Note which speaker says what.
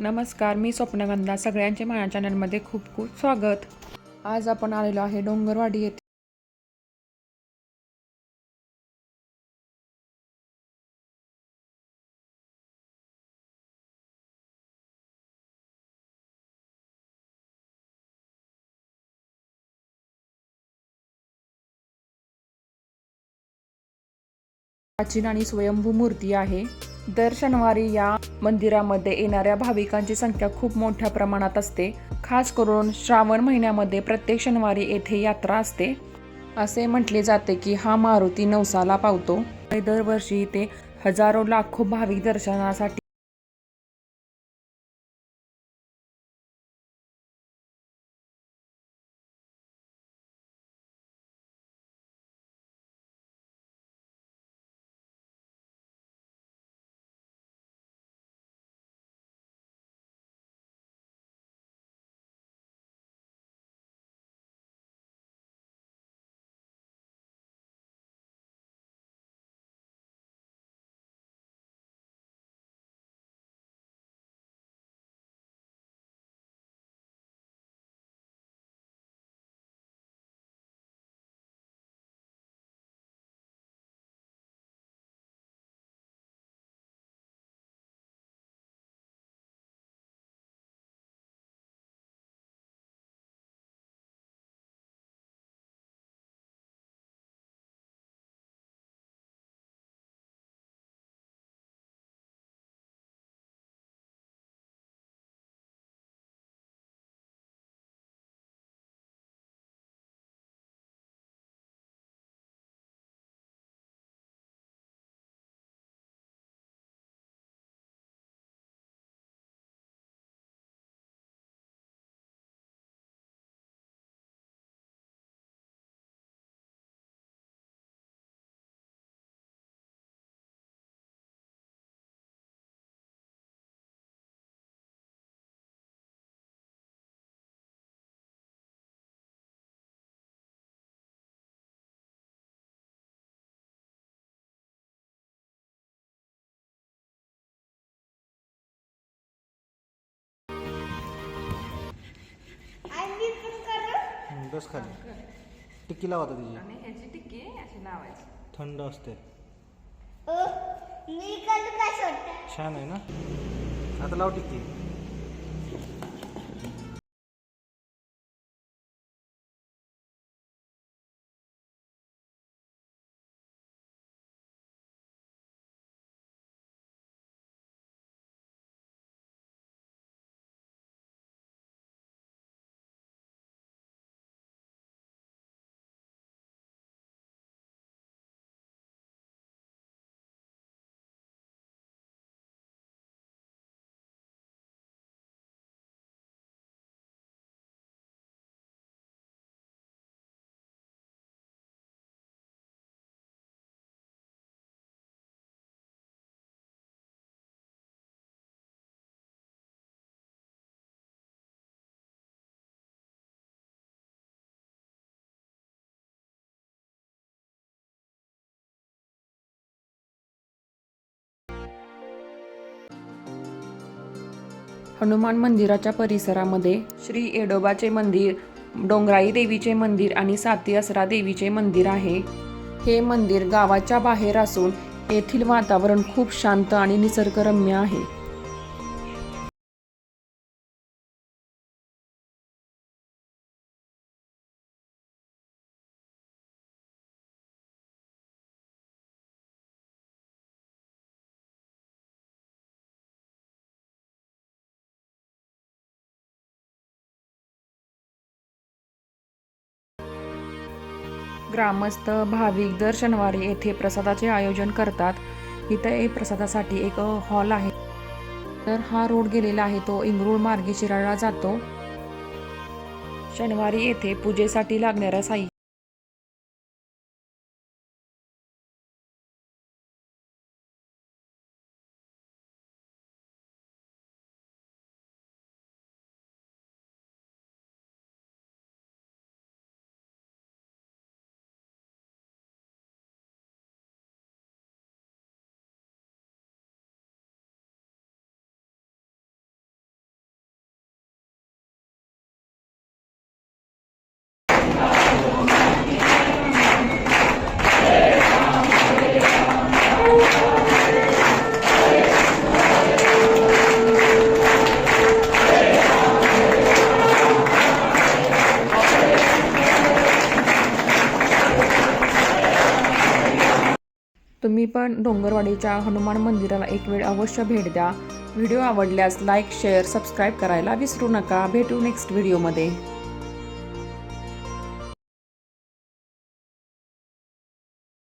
Speaker 1: नमस्कार मी स्वप्नगंधा. सगळ्यांचे माझ्या चॅनलमध्ये खूप खूप स्वागत. आज आपण आलेलो आहे डोंगरवाडी येथे. प्राचीन आणि स्वयंभू मूर्ती आहे. दर शनिवारी या मंदिरामध्ये येणाऱ्या भाविकांची संख्या खूप मोठ्या प्रमाणात असते. खास करून श्रावण महिन्यामध्ये प्रत्येक शनिवारी येथे यात्रा असते. असे म्हटले जाते की हा मारुती नवसाला पावतो. दरवर्षी इथे हजारो लाखो भाविक दर्शनासाठी
Speaker 2: बस खाली टिक्की लावा आता तिची.
Speaker 1: आणि ह्याची टिक्की अशी लावायची.
Speaker 2: थंड असते.
Speaker 3: मी का
Speaker 2: छान आहे ना? आता लाव टिक्की.
Speaker 1: हनुमान मंदिराच्या परिसरामध्ये श्री एडोबाचे मंदिर डोंगराई देवीचे मंदिर आणि साती असरा देवीचे मंदिर आहे. हे मंदिर गावाच्या बाहेर असून येथील वातावरण खूप शांत आणि निसर्गरम्य आहे. ग्रामस्थ भाविक दर शनिवारी येथे प्रसादाचे आयोजन करतात. इथे एक प्रसादासाठी एक हॉल आहे. तर हा रोड गेलेला आहे. तो इंगरूळ मार्गे शिराळा जातो. शनिवारी येथे पूजेसाठी लागणाऱ्या साई पण डोंगरवाडीच्या हनुमान मंदिराला एक वेळ अवश्य भेट द्या. व्हिडिओ आवडल्यास लाईक शेअर सबस्क्राईब करायला विसरू नका. भेटू नेक्स्ट व्हिडिओमध्ये.